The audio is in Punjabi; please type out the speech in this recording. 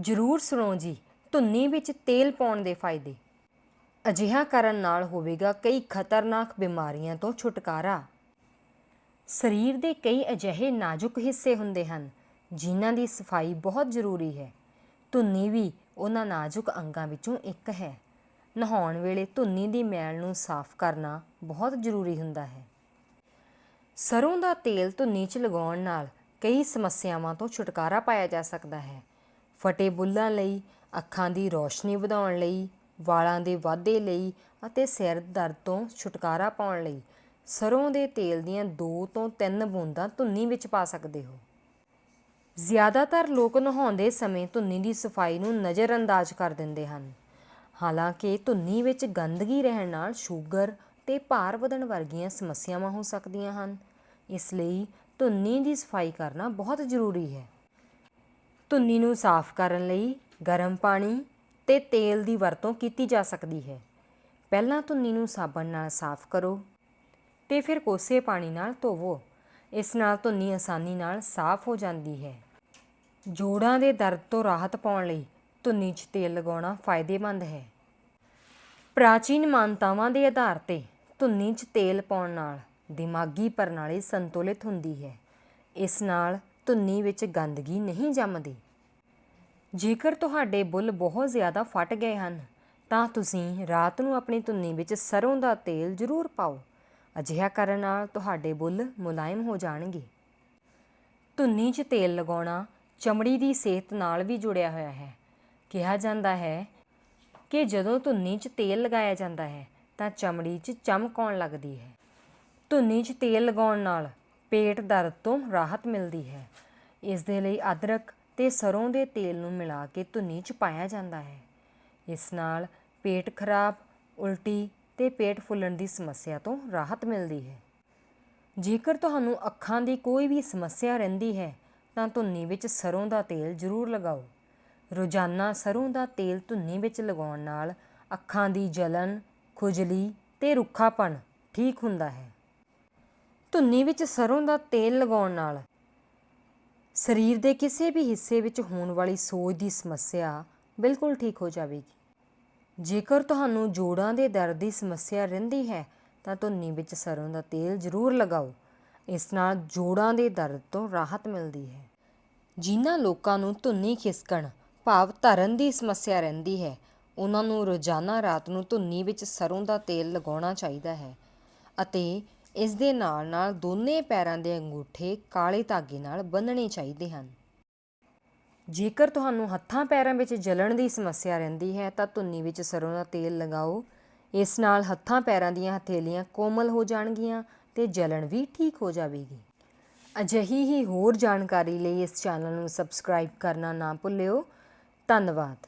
ਜ਼ਰੂਰ ਸੁਣੋ ਜੀ, ਧੁੰਨੀ ਵਿੱਚ ਤੇਲ ਪਾਉਣ ਦੇ ਫਾਇਦੇ। ਅਜਿਹਾ ਕਰਨ ਨਾਲ ਹੋਵੇਗਾ ਕਈ ਖਤਰਨਾਕ ਬਿਮਾਰੀਆਂ ਤੋਂ ਛੁਟਕਾਰਾ। ਸਰੀਰ ਦੇ ਕਈ ਅਜਿਹੇ ਨਾਜ਼ੁਕ ਹਿੱਸੇ ਹੁੰਦੇ ਹਨ, ਜਿਨ੍ਹਾਂ ਦੀ ਸਫ਼ਾਈ ਬਹੁਤ ਜ਼ਰੂਰੀ ਹੈ। ਧੁੰਨੀ ਵੀ ਉਹਨਾਂ ਨਾਜ਼ੁਕ ਅੰਗਾਂ ਵਿੱਚੋਂ ਇੱਕ ਹੈ। ਨਹਾਉਣ ਵੇਲੇ ਧੁੰਨੀ ਦੀ ਮੈਲ ਨੂੰ ਸਾਫ਼ ਕਰਨਾ ਬਹੁਤ ਜ਼ਰੂਰੀ ਹੁੰਦਾ ਹੈ। ਸਰੋਂ ਦਾ ਤੇਲ ਧੁੰਨੀ 'ਚ ਲਗਾਉਣ ਨਾਲ ਕਈ ਸਮੱਸਿਆਵਾਂ ਤੋਂ ਛੁਟਕਾਰਾ ਪਾਇਆ ਜਾ ਸਕਦਾ ਹੈ। ਫਟੇ ਬੁੱਲਾਂ ਲਈ, ਅੱਖਾਂ ਦੀ ਰੌਸ਼ਨੀ ਵਧਾਉਣ ਲਈ, ਵਾਲਾਂ ਦੇ ਵਾਧੇ ਲਈ ਅਤੇ ਸਿਰ ਦਰਦ ਤੋਂ ਛੁਟਕਾਰਾ ਪਾਉਣ ਲਈ। ਸਰੋਂ ਦੇ ਤੇਲ ਦੀਆਂ 2 ਤੋਂ 3 ਬੂੰਦਾਂ ਧੁੰਨੀ ਵਿੱਚ ਪਾ ਸਕਦੇ ਹੋ। ਜ਼ਿਆਦਾਤਰ ਲੋਕ ਨਹਾਉਂਦੇ ਸਮੇਂ ਧੁੰਨੀ ਦੀ ਸਫ਼ਾਈ ਨੂੰ ਨਜ਼ਰਅੰਦਾਜ਼ ਕਰ ਦਿੰਦੇ ਹਨ। ਹਾਲਾਂਕਿ ਧੁੰਨੀ ਵਿੱਚ ਗੰਦਗੀ ਰਹਿਣ ਨਾਲ ਸ਼ੂਗਰ ਤੇ ਭਾਰ ਵਧਣ ਵਰਗੀਆਂ ਸਮੱਸਿਆਵਾਂ ਹੋ ਸਕਦੀਆਂ ਹਨ। ਇਸ ਲਈ ਧੁੰਨੀ ਦੀ ਸਫ਼ਾਈ ਕਰਨਾ ਬਹੁਤ ਜ਼ਰੂਰੀ ਹੈ। ਧੁੰਨੀ ਨੂੰ ਸਾਫ਼ ਕਰਨ ਲਈ ਗਰਮ ਪਾਣੀ ਤੇ ਤੇਲ ਦੀ ਵਰਤੋਂ ਕੀਤੀ ਜਾ ਸਕਦੀ ਹੈ। ਪਹਿਲਾਂ ਧੁੰਨੀ ਨੂੰ ਸਾਬਣ ਨਾਲ ਸਾਫ਼ ਕਰੋ ਤੇ ਫਿਰ ਕੋਸੇ ਪਾਣੀ ਨਾਲ ਧੋਵੋ। ਇਸ ਨਾਲ ਧੁੰਨੀ ਆਸਾਨੀ ਨਾਲ ਸਾਫ਼ ਹੋ ਜਾਂਦੀ ਹੈ। ਜੋੜਾਂ ਦੇ ਦਰਦ ਤੋਂ ਰਾਹਤ ਪਾਉਣ ਲਈ ਧੁੰਨੀ 'ਚ ਤੇਲ ਲਗਾਉਣਾ ਫਾਇਦੇਮੰਦ ਹੈ। ਪ੍ਰਾਚੀਨ ਮਾਨਤਾਵਾਂ ਦੇ ਆਧਾਰ ਤੇ ਧੁੰਨੀ 'ਚ ਤੇਲ ਪਾਉਣ ਨਾਲ ਦਿਮਾਗੀ ਪ੍ਰਣਾਲੀ ਸੰਤੁਲਿਤ ਹੁੰਦੀ ਹੈ। ਇਸ ਨਾਲ ਧੁੰਨੀ ਵਿੱਚ ਗੰਦਗੀ ਨਹੀਂ ਜੰਮਦੀ। ਜੇਕਰ ਤੁਹਾਡੇ ਬੁੱਲ ਬਹੁਤ ਜ਼ਿਆਦਾ ਫਟ ਗਏ ਹਨ, ਤਾਂ ਤੁਸੀਂ ਰਾਤ ਨੂੰ ਆਪਣੀ ਧੁੰਨੀ ਵਿੱਚ ਸਰੋਂ ਦਾ ਤੇਲ ਜ਼ਰੂਰ ਪਾਓ। ਅਜਿਹਾ ਕਰਨ ਨਾਲ ਤੁਹਾਡੇ ਬੁੱਲ ਮੁਲਾਇਮ ਹੋ ਜਾਣਗੇ। ਧੁੰਨੀ 'ਚ ਤੇਲ ਲਗਾਉਣਾ ਚਮੜੀ ਦੀ ਸਿਹਤ ਨਾਲ ਵੀ ਜੁੜਿਆ ਹੋਇਆ ਹੈ। ਕਿਹਾ ਜਾਂਦਾ ਹੈ ਕਿ ਜਦੋਂ ਧੁੰਨੀ 'ਚ ਤੇਲ ਲਗਾਇਆ ਜਾਂਦਾ ਹੈ, ਤਾਂ ਚਮੜੀ 'ਚ ਚਮਕ ਆਉਣ ਲੱਗਦੀ ਹੈ। ਧੁੰਨੀ 'ਚ ਤੇਲ ਲਗਾਉਣ ਨਾਲ ਪੇਟ ਦਰਦ ਤੋਂ ਰਾਹਤ ਮਿਲਦੀ ਹੈ। ਇਸ ਦੇ ਲਈ ਅਦਰਕ ਤੇ ਸਰੋਂ ਦੇ ਤੇਲ ਨੂੰ ਮਿਲਾ ਕੇ ਧੁੰਨੀ 'ਚ ਪਾਇਆ ਜਾਂਦਾ ਹੈ। ਇਸ ਨਾਲ ਪੇਟ ਖਰਾਬ, ਉਲਟੀ ਤੇ ਪੇਟ ਫੁੱਲਣ ਦੀ ਸਮੱਸਿਆ ਤੋਂ ਰਾਹਤ ਮਿਲਦੀ ਹੈ। ਜੇਕਰ ਤੁਹਾਨੂੰ ਅੱਖਾਂ ਦੀ ਕੋਈ ਵੀ ਸਮੱਸਿਆ ਰਹਿੰਦੀ ਹੈ, ਤਾਂ ਧੁੰਨੀ ਵਿੱਚ ਸਰੋਂ ਦਾ ਤੇਲ ਜ਼ਰੂਰ ਲਗਾਓ। ਰੋਜ਼ਾਨਾ ਸਰੋਂ ਦਾ ਤੇਲ ਧੁੰਨੀ ਵਿੱਚ ਲਗਾਉਣ ਨਾਲ ਅੱਖਾਂ ਦੀ ਜਲਨ, ਖੁਜਲੀ ਤੇ ਰੁੱਖਾਪਣ ਠੀਕ ਹੁੰਦਾ ਹੈ। ਧੁੰਨੀ ਵਿੱਚ ਸਰੋਂ ਦਾ ਤੇਲ ਲਗਾਉਣ ਨਾਲ ਸਰੀਰ ਦੇ ਕਿਸੇ ਵੀ ਹਿੱਸੇ ਵਿੱਚ ਹੋਣ ਵਾਲੀ ਸੋਜ ਦੀ ਸਮੱਸਿਆ ਬਿਲਕੁਲ ਠੀਕ ਹੋ ਜਾਵੇਗੀ। ਜੇਕਰ ਤੁਹਾਨੂੰ ਜੋੜਾਂ ਦੇ ਦਰਦ ਦੀ ਸਮੱਸਿਆ ਰਹਿੰਦੀ ਹੈ, ਤਾਂ ਧੁੰਨੀ ਵਿੱਚ ਸਰੋਂ ਦਾ ਤੇਲ ਜ਼ਰੂਰ ਲਗਾਓ। ਇਸ ਨਾਲ ਜੋੜਾਂ ਦੇ ਦਰਦ ਤੋਂ ਰਾਹਤ ਮਿਲਦੀ ਹੈ। ਜਿਨ੍ਹਾਂ ਲੋਕਾਂ ਨੂੰ ਧੁੰਨੀ ਖਿਸਕਣ, ਭਾਵ ਧਰਨ ਦੀ ਸਮੱਸਿਆ ਰਹਿੰਦੀ ਹੈ, ਉਹਨਾਂ ਨੂੰ ਰੋਜ਼ਾਨਾ ਰਾਤ ਨੂੰ ਧੁੰਨੀ ਵਿੱਚ ਸਰੋਂ ਦਾ ਤੇਲ ਲਗਾਉਣਾ ਚਾਹੀਦਾ ਹੈ ਅਤੇ ਇਸ ਦੇ ਨਾਲ ਨਾਲ ਦੋਨੇ ਪੈਰਾਂ ਦੇ ਅੰਗੂਠੇ ਕਾਲੇ ਧਾਗੇ ਨਾਲ ਬੰਨਣੇ ਚਾਹੀਦੇ ਹਨ। ਜੇਕਰ ਤੁਹਾਨੂੰ ਹੱਥਾਂ ਪੈਰਾਂ ਵਿੱਚ ਜਲਣ ਦੀ ਸਮੱਸਿਆ ਰਹਿੰਦੀ ਹੈ, ਤਾਂ ਧੁੰਨੀ ਵਿੱਚ ਸਰੋਂ ਦਾ ਤੇਲ ਲਗਾਓ। ਇਸ ਨਾਲ ਹੱਥਾਂ ਪੈਰਾਂ ਦੀਆਂ ਹਥੇਲੀਆਂ ਕੋਮਲ ਹੋ ਜਾਣਗੀਆਂ ਤੇ ਜਲਣ ਵੀ ਠੀਕ ਹੋ ਜਾਵੇਗੀ। ਅਜਿਹੀ ਹੀ ਹੋਰ ਜਾਣਕਾਰੀ ਲਈ ਇਸ ਚੈਨਲ ਨੂੰ ਸਬਸਕ੍ਰਾਈਬ ਕਰਨਾ ਨਾ ਭੁੱਲਿਓ। ਧੰਨਵਾਦ।